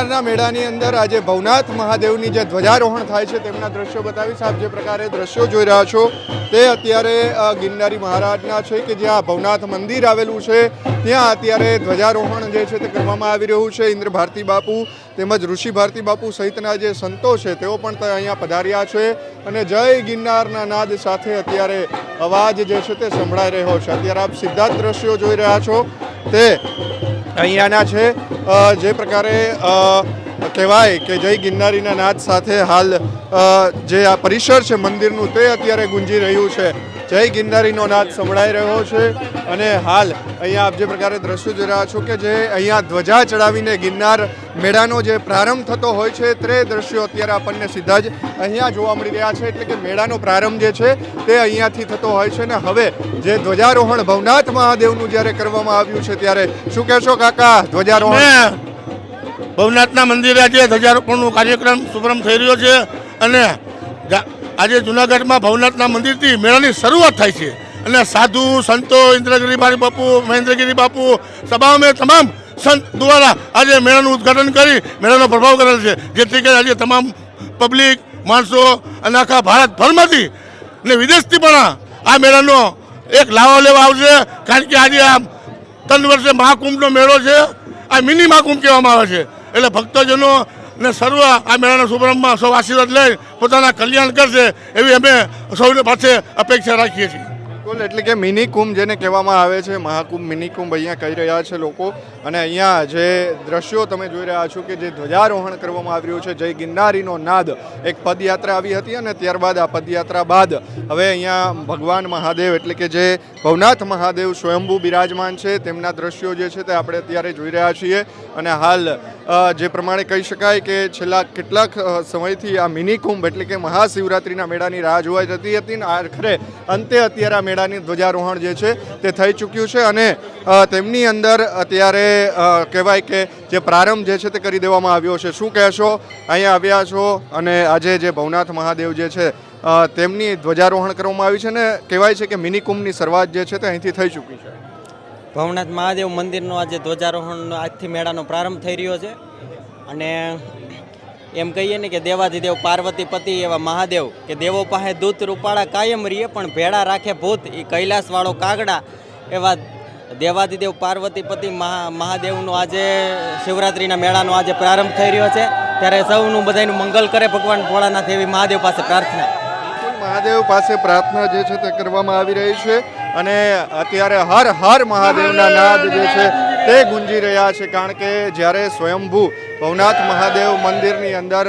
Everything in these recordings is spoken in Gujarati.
ગિરનારના મેળાની અંદર આજે ભવનાથ મહાદેવની જે ધ્વજારોહણ થાય છે તેમના દ્રશ્યો બતાવીશ. આપ જે પ્રકારે દ્રશ્યો જોઈ રહ્યા છો તે અત્યારે ગિરનારી મહારાજના છે કે જ્યાં ભવનાથ મંદિર આવેલું છે, ત્યાં અત્યારે ધ્વજારોહણ જે છે તે કરવામાં આવી રહ્યું છે. ઇન્દ્ર ભારતી બાપુ તેમજ ઋષિ ભારતી બાપુ સહિતના જે સંતો છે તેઓ પણ અહીંયા પધાર્યા છે અને જય ગિરનારના નાદ સાથે અત્યારે અવાજ જે છે તે સંભળાઈ રહ્યો છે. અત્યારે આપ સીધા દ્રશ્યો જોઈ રહ્યા છો. તે અહીંયાના છે. જે પ્રકારે કહેવાય કે જય ગિરનારીના નાદ સાથે હાલ જે આ પરિસર છે મંદિરનું, તે અત્યારે ગુંજી રહ્યું છે. જય ગિરનારીનો નાદ સંભળાઈ રહ્યો છે. અને હાલ અહીંયા આપ જે પ્રકારે દ્રશ્યો જોઈ રહ્યા છો કે જે અહીંયા ધ્વજા ચડાવીને ગિરનાર મેળાનો જે પ્રારંભ થતો હોય છે તે દ્રશ્યો અત્યારે આપણને સીધા જ અહીંયા જોવા મળી રહ્યા છે. એટલે કે મેળાનો પ્રારંભ જે છે, તે અહીંયાથી થતો હોય છે. ને હવે જે ધ્વજારોહણ ભવનાથ મહાદેવનું જ્યારે કરવામાં આવ્યું છે, ત્યારે શું કહેશો કાકા ધ્વજારોહણ? ભવનાથના મંદિરે આજે ધ્વજારોપણનો કાર્યક્રમ શુભારંભ થઈ રહ્યો છે. અને આજે જુનાગઢમાં ભવનાથના મંદિરથી મેળાની શરૂઆત થાય છે. અને સાધુ, સંતો, ઇન્દ્રગીરી બાપુ, મહેન્દ્રગીરી બાપુ તમામે તમામ સંત દ્વારા આજે મેળાનું ઉદ્ઘાટન કરી, મેળાનો પ્રભાવ કરેલ છે. જેથી કરીને આજે તમામ પબ્લિક, માણસો અને આખા ભારતભરમાંથી ને વિદેશથી પણ આ મેળાનો એક લાવો લેવા આવશે. કારણ કે આજે આ ત્રણ વર્ષે મહાકુંભનો મેળો છે. આ મિની મહાકુંભ કહેવામાં આવે છે. એટલે ભક્તજનો ને સર્વ આ મેળાના શુભારંભમાં સૌ આશીર્વાદ લઈ પોતાના કલ્યાણ કરશે એવી અમે સૌને પાસે અપેક્ષા રાખીએ છીએ. બિલકુલ, એટલે કે મિની કુંભ જેને કહેવામાં આવે છે, મહાકુંભ મિની કુંભ અહીંયા કહી રહ્યા છે લોકો. અને અહીંયા જે દ્રશ્યો તમે જોઈ રહ્યા છો કે જે ધ્વજારોહણ કરવામાં આવી રહ્યું છે, જય ગિરનારીનો નાદ. એક પદયાત્રા આવી હતી અને ત્યારબાદ આ પદયાત્રા બાદ હવે અહીંયા ભગવાન મહાદેવ, એટલે કે જે ભવનાથ મહાદેવ સ્વયંભૂ બિરાજમાન છે, તેમના દ્રશ્યો જે છે તે આપણે અત્યારે જોઈ રહ્યા છીએ. અને હાલ જે પ્રમાણે કહી શકાય કે છેલ્લા કેટલાક સમયથી આ મિની કુંભ એટલે કે મહાશિવરાત્રિના મેળાની રાહ જોવાઈ જતી હતી ને આખરે અંતે અત્યારે આ મેળાની ધ્વજારોહણ જે છે તે થઈ ચૂક્યું છે અને તેમની અંદર અત્યારે કહેવાય કે જે પ્રારંભ જે છે તે કરી દેવામાં આવ્યો છે. શું કહેશો? અહીંયા આવ્યા છો અને આજે જે ભવનાથ મહાદેવ જે છે તેમની ધ્વજારોહણ કરવામાં આવી છે ને કહેવાય છે કે મિની કુંભની શરૂઆત જે છે તે અહીંથી થઈ ચૂકી છે. ભવનાથ મહાદેવ મંદિરનો આજે ધ્વજારોહણ આજથી મેળાનો પ્રારંભ થઈ રહ્યો છે. અને એમ કહીએ ને કે દેવાધિદેવ, પાર્વતી, પતિ એવા મહાદેવ કે દેવો પાસે દૂત, રૂપાળા કાયમ રહીએ, પણ ભેળા રાખે ભૂત એ કૈલાસવાળો કાગડા એવા દેવાધિદેવ, પાર્વતી, પતિ, મહા, મહાદેવનો આજે શિવરાત્રિના મેળાનો આજે પ્રારંભ થઈ રહ્યો છે. ત્યારે સૌનું બધાનું મંગલ કરે ભગવાન ભોળાનાથ એવી મહાદેવ પાસે પ્રાર્થના. મહાદેવ પાસે પ્રાર્થના જે છે તે કરવામાં આવી રહી છે અને અત્યારે હર હર મહાદેવના નાદ જે છે તે ગુંજી રહ્યા છે. કારણ કે જ્યારે સ્વયંભૂ ભવનાથ મહાદેવ મંદિરની અંદર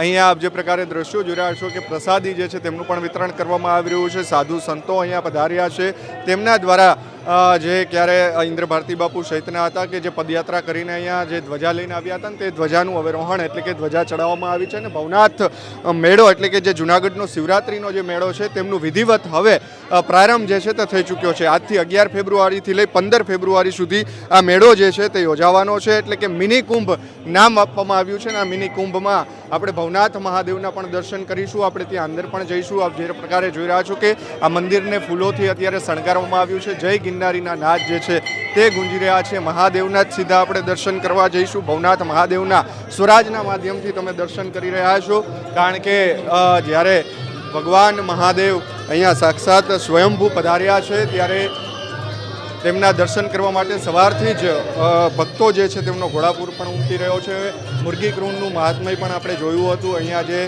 અહીંયા આપ જે પ્રકારે દ્રશ્યો જોઈ રહ્યા છો કે પ્રસાદી જે છે તેમનું પણ વિતરણ કરવામાં આવી રહ્યું છે. સાધુ સંતો અહીંયા પધાર્યા છે. તેમના દ્વારા જે ક્યારે ઇન્દ્ર ભારતી બાપુ સહિતના હતા કે જે પદયાત્રા કરીને અહીંયા જે ધ્વજા લઈને આવ્યા હતા ને તે ધ્વજાનું અવરોહણ એટલે કે ધ્વજા ચડાવવામાં આવી છે અને ભવનાથ મેળો એટલે કે જે જુનાગઢનો શિવરાત્રિનો જે મેળો છે તેમનું વિધિવત હવે પ્રારંભ જે છે તે થઈ ચૂક્યો છે. આજથી અગિયાર ફેબ્રુઆરીથી લઈ પંદર ફેબ્રુઆરી સુધી આ મેળો જે છે તે યોજાવાનો છે એટલે કે મિની કુંભ નામ આપવામાં આવ્યું છે અને આ મિની કુંભમાં આપણે ભવનાથ મહાદેવના પણ દર્શન કરીશું. આપણે ત્યાં અંદર પણ જઈશું. આપ જે પ્રકારે જોઈ રહ્યા છો કે આ મંદિરને ફૂલોથી અત્યારે શણગારવામાં આવ્યું છે. જય ગિરનારીના નાદ જે છે તે ગુંજી રહ્યા છે. મહાદેવના જ સીધા આપણે દર્શન કરવા જઈશું. ભવનાથ મહાદેવના સ્વરાજના માધ્યમથી તમે દર્શન કરી રહ્યા છો. કારણ કે જ્યારે ભગવાન મહાદેવ અહીંયા સાક્ષાત સ્વયંભૂ પધાર્યા છે, ત્યારે તેમના દર્શન કરવા માટે સવારથી જ ભક્તો જે છે તેમનો ઘોડાપુર પણ ઉમટી રહ્યો છે. મુરગી કૃણનું મહાત્મય પણ આપણે જોયું હતું. અહીંયા જે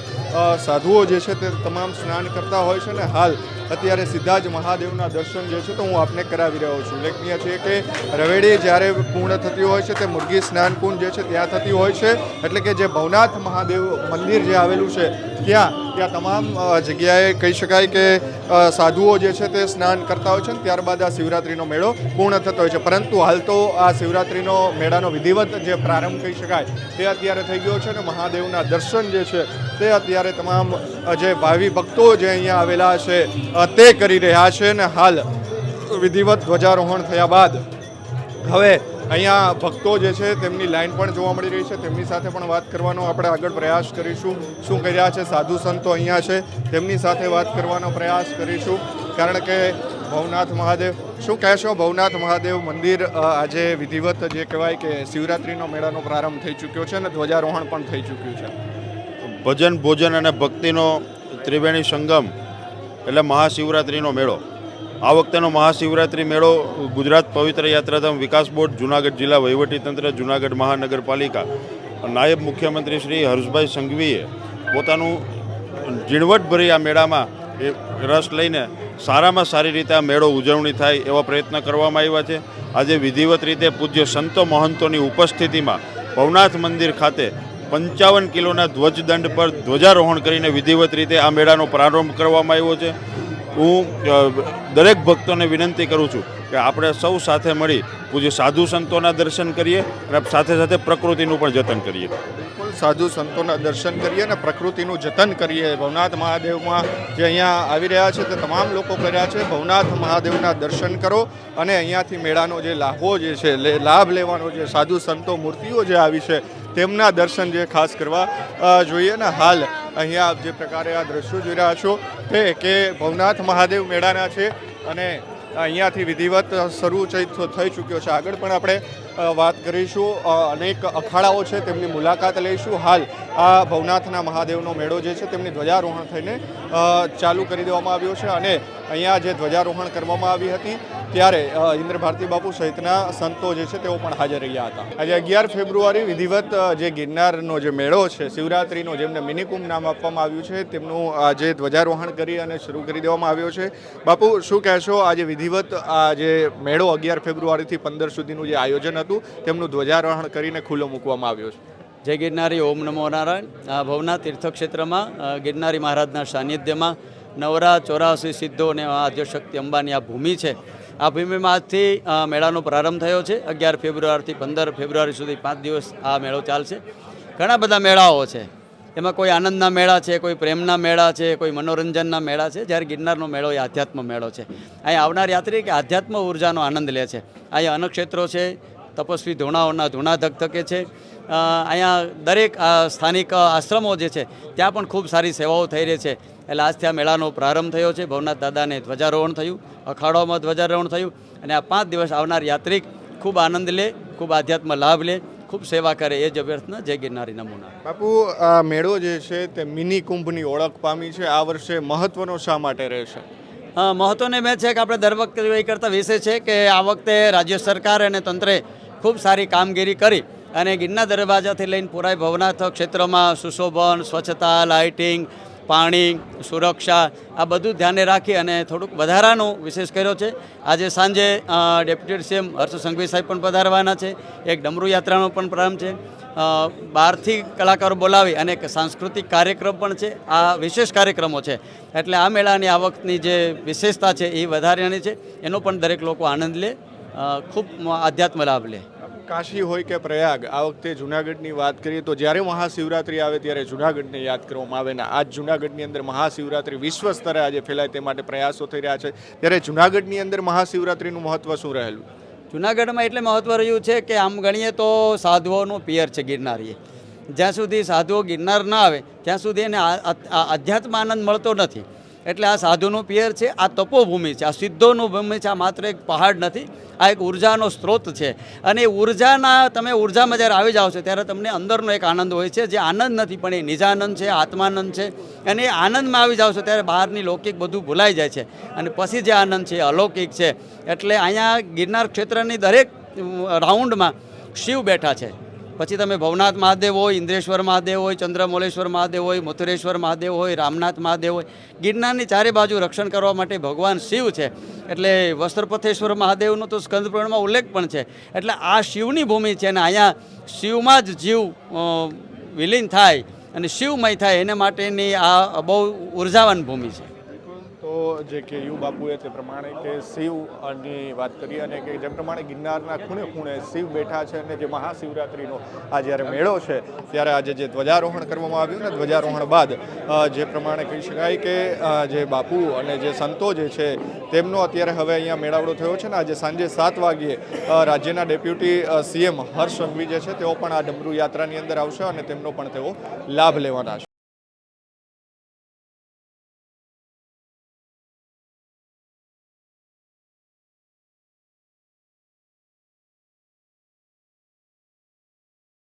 સાધુઓ જે છે તે તમામ સ્નાન કરતા હોય છે ને હાલ અત્યારે સીધા જ મહાદેવના દર્શન જે છે તો હું આપને કરાવી રહ્યો છું. ઉલ્લેખનીય છે કે રવેડી જ્યારે પૂર્ણ થતી હોય છે, તે મુરગી સ્નાન કુંડ જે છે ત્યાં થતી હોય છે. એટલે કે જે ભવનાથ મહાદેવ મંદિર જે આવેલું છે, ત્યાં ત્યાં તમામ જગ્યાએ કહી શકાય કે સાધુઓ જે છે તે સ્નાન કરતા હોય છે ને ત્યારબાદ આ શિવરાત્રીનો મેળો પૂર્ણ થતો હોય છે. પરંતુ હાલ તો આ શિવરાત્રિનો મેળાનો વિધિવત જે પ્રારંભ કહી શકાય, તે અત્યારે થઈ ગયો છે અને મહાદેવના દર્શન જે છે તે અત્યારે તમામ જે ભાવિ ભક્તો જે અહીંયા આવેલા છે તે કરી રહ્યા છે અને હાલ વિધિવત ધ્વજારોહણ થયા બાદ હવે અહીંયા ભક્તો જે છે તેમની લાઈન પણ જોવા મળી રહી છે. તેમની સાથે પણ વાત કરવાનો આપણે આગળ પ્રયાસ કરીશું. શું કર્યા છે? સાધુ સંતો અહીંયા છે. તેમની સાથે વાત કરવાનો પ્રયાસ કરીશું. કારણ કે ભવનાથ મહાદેવ, શું કહેશો? ભવનાથ મહાદેવ મંદિર આજે વિધિવત જે કહેવાય કે શિવરાત્રિનો મેળાનો પ્રારંભ થઈ ચૂક્યો છે અને ધ્વજારોહણ પણ થઈ ચૂક્યું છે. ભજન, ભોજન અને ભક્તિનો ત્રિવેણી સંગમ એટલે મહાશિવરાત્રિનો મેળો. આ વખતેનો મહાશિવરાત્રિ મેળો ગુજરાત પવિત્ર યાત્રાધામ વિકાસ બોર્ડ, જુનાગઢ જિલ્લા વહીવટીતંત્ર, જુનાગઢ મહાનગરપાલિકા નાયબ મુખ્યમંત્રી શ્રી હર્ષભાઈ સંઘવીએ પોતાનું ઝીણવટભરી આ મેળામાં એ રસ લઈને સારામાં સારી રીતે આ મેળો ઉજવણી થાય એવા પ્રયત્ન કરવામાં આવ્યા છે. આજે વિધિવત રીતે પૂજ્ય સંતો મહંતોની ઉપસ્થિતિમાં ભવનાથ મંદિર ખાતે પંચાવન કિલોના ધ્વજદંડ પર ધ્વજારોહણ કરીને વિધિવત રીતે આ મેળાનો પ્રારંભ કરવામાં આવ્યો છે. હું દરેક ભક્તોને વિનંતી કરું છું કે આપણે સૌ સાથે મળી પૂજ્ય સાધુ સંતોના દર્શન કરીએ અને સાથે સાથે પ્રકૃતિનું પણ જતન કરીએ. સાધુ સંતોના દર્શન કરીએ અને પ્રકૃતિનું જતન કરીએ. ભવનાથ મહાદેવમાં જે અહીંયા આવી રહ્યા છે તે તમામ લોકો કર્યા છે. ભવનાથ મહાદેવના દર્શન કરો અને અહીંયાથી મેળાનો જે લાભો જે છે લાભ લેવાનો જે સાધુ સંતો મૂર્તિઓ જે આવી છે તેમના દર્શન જે ખાસ કરવા જોઈએ ને હાલ અહીંયા આપ જે પ્રકારે આ દ્રશ્યો જોઈ રહ્યા છો તે કે ભવનાથ મહાદેવ મેળાના છે અને અહીંયાથી વિધિવત શરૂ થઈ થઈ ચૂક્યો છે. આગળ પણ આપણે વાત કરીશું. અનેક અખાડાઓ છે તેમની મુલાકાત લઈશું. હાલ આ ભવનાથના મહાદેવનો મેળો જે છે તેમની ધ્વજારોહણ થઈને ચાલુ કરી દેવામાં આવ્યો છે અને અહીંયા જે ધ્વજારોહણ કરવામાં આવી હતી, ત્યારે ઇન્દ્ર ભારતી બાપુ સહિતના સંતો જે છે તેઓ પણ હાજર રહ્યા હતા. આજે અગિયાર ફેબ્રુઆરી વિધિવત જે ગિરનારનો જે મેળો છે, શિવરાત્રીનો જેમને મિનિકુંભ નામ આપવામાં આવ્યું છે, તેમનું આજે ધ્વજારોહણ કરી અને શરૂ કરી દેવામાં આવ્યો છે. બાપુ, શું કહેશો આજે વિધિવત, આ જે મેળો અગિયાર ફેબ્રુઆરીથી પંદર સુધીનું જે આયોજન હતું, તેમનું ધ્વજારોહણ કરીને ખુલ્લો મૂકવામાં આવ્યો છે? જય ગિરનારી, ઓમ નમો નારાયણ. ભવના તીર્થક્ષેત્રમાં ગિરનારી મહારાજના સાનિધ્યમાં નવરા, ચોરાસી, સિદ્ધો અને આદ્યશક્તિ અંબાની આ ભૂમિ છે, આ ભૂમિમાં આજથી મેળાનો પ્રારંભ થયો છે. અગિયાર ફેબ્રુઆરીથી પંદર ફેબ્રુઆરી સુધી પાંચ દિવસ આ મેળો ચાલશે. ઘણા બધા મેળાઓ છે. એમાં કોઈ આનંદના મેળા છે, કોઈ પ્રેમના મેળા છે, કોઈ મનોરંજનના મેળા છે. જ્યારે ગિરનારનો મેળો એ આધ્યાત્મ મેળો છે. અહીંયા આવનાર યાત્રી કે આધ્યાત્મ ઉર્જાનો આનંદ લે છે. અહીંયા અન્નક્ષેત્રો છે, તપસ્વી ધૂણાઓના ધૂણા ધકધકે છે. અહીંયા દરેક સ્થાનિક આશ્રમો જે છે, ત્યાં પણ ખૂબ સારી સેવાઓ થઈ રહી છે. એટલે આજથી આ મેળાનો પ્રારંભ થયો છે. ભવનાથ દાદાને ધ્વજારોહણ થયું અખાડોમાં ધ્વજારોહણ થયું અને આ પાંચ દિવસ આવનાર યાત્રિક ખૂબ આનંદ લે ખૂબ આધ્યાત્મ લાભ લે ખૂબ સેવા કરે એ જ અભ્યર્થના જય ગિરનારી નમૂના. બાપુ આ મેળો જે છે તે મિની કુંભની ઓળખ પામી છે. આ વર્ષે મહત્વનો શા માટે રહેશે? હા મહત્વની મેં છે કે આપણે દર વખતે એ કરતા વિષય છે કે આ વખતે રાજ્ય સરકાર અને તંત્રે ખૂબ સારી કામગીરી કરી અને ગિરનાર દરવાજાથી લઈને પુરાય ભવનાથ ક્ષેત્રમાં સુશોભન સ્વચ્છતા લાઇટિંગ પાણી, સુરક્ષા, આ બધું ધ્યાને રાખી અને થોડુંક વધારાનું વિશેષ કર્યો છે. આજે સાંજે ડેપ્યુટી સીએમ હર્ષ સંઘવી સાહેબ પણ પધારવાના છે. એક ડમરુ યાત્રાનો પણ પ્રારંભ છે. બહારથી કલાકારો બોલાવી અને એક સાંસ્કૃતિક કાર્યક્રમ પણ છે. આ વિશેષ કાર્યક્રમો છે. એટલે આ મેળાની આ વખતની જે વિશેષતા છે એ વધારાની છે. એનો પણ દરેક લોકો આનંદ લે ખૂબ આધ્યાત્મ લાભ લે. કાશી હોય કે પ્રયાગ, આ વખતે જુનાગઢની વાત કરીએ તો જ્યારે મહાશિવરાત્રી આવે ત્યારે જુનાગઢને યાદ કરવામાં આવે ને આજ જુનાગઢની અંદર મહાશિવરાત્રી વિશ્વ સ્તરે આજે ફેલાય તે માટે પ્રયાસો થઈ રહ્યા છે. ત્યારે જુનાગઢની અંદર મહાશિવરાત્રીનું મહત્વ શું રહેલું? જુનાગઢમાં એટલે મહત્વ રહ્યું છે કે આમ ગણીએ તો સાધુઓનું પિયર છે ગિરનારીએ. જ્યાં સુધી સાધુઓ ગિરનાર ન આવે, ત્યાં સુધી એને આધ્યાત્મ આનંદ મળતો નથી. એટલે આ સાધુનું પિયર છે, આ તપોભૂમિ છે, આ સિદ્ધોનું ભૂમિ છે, આ માત્ર એક પહાડ નથી, આ એક ઉર્જાનો સ્ત્રોત છે. અને એ ઉર્જાના, તમે ઉર્જામાં જ્યારે આવી જાઓ છો, ત્યારે તમને અંદરનો એક આનંદ હોય છે, જે આનંદ નથી, પણ એ નિજાનંદ છે, આત્માનંદ છે. અને એ આનંદમાં આવી જાઓ છો, ત્યારે બહારની લૌકિક બધું ભૂલાઈ જાય છે. અને પછી જે આનંદ છે, એ અલૌકિક છે. એટલે અહીંયા ગિરનાર ક્ષેત્રની દરેક રાઉન્ડમાં શિવ બેઠા છે. પછી તમે ભવનાથ મહાદેવ હોય, ઇન્દ્રેશ્વર મહાદેવ હોય ચંદ્રમોલેશ્વર મહાદેવ હોય, મથુરેશ્વર મહાદેવ હોય, રામનાથ મહાદેવ હોય, ગિરનારની ચારે બાજુ રક્ષણ કરવા માટે ભગવાન શિવ છે. એટલે વસ્ત્રપથેશ્વર મહાદેવનો તો સ્કંદપુરાણમાં ઉલ્લેખ પણ છે. એટલે આ શિવની ભૂમિ છે અને અહીંયા શિવમાં જ જીવ વિલીન થાય અને શિવમય થાય, એને માટેની આ બહુ ઉર્જાવાન ભૂમિ છે. જે કે યુ બાપુએ તે પ્રમાણે કે શિવની વાત કરી અને કે જેમ પ્રમાણે ગિરનારના ખૂણે ખૂણે શિવ બેઠા છે અને જે મહાશિવરાત્રિનો આ જ્યારે મેળો છે, ત્યારે આજે જે ધ્વજારોહણ કરવામાં આવ્યું ને ધ્વજારોહણ બાદ જે પ્રમાણે કહી શકાય કે જે બાપુ અને જે સંતો જે છે, તેમનો અત્યારે હવે અહીંયા મેળાવડો થયો છે ને આજે સાંજે સાત વાગ્યે રાજ્યના ડેપ્યુટી સીએમ હર્ષ સંઘવી જે છે, તેઓ પણ આ ડમરુ યાત્રાની અંદર આવશે અને તેમનો પણ તેઓ લાભ લેવાના છે.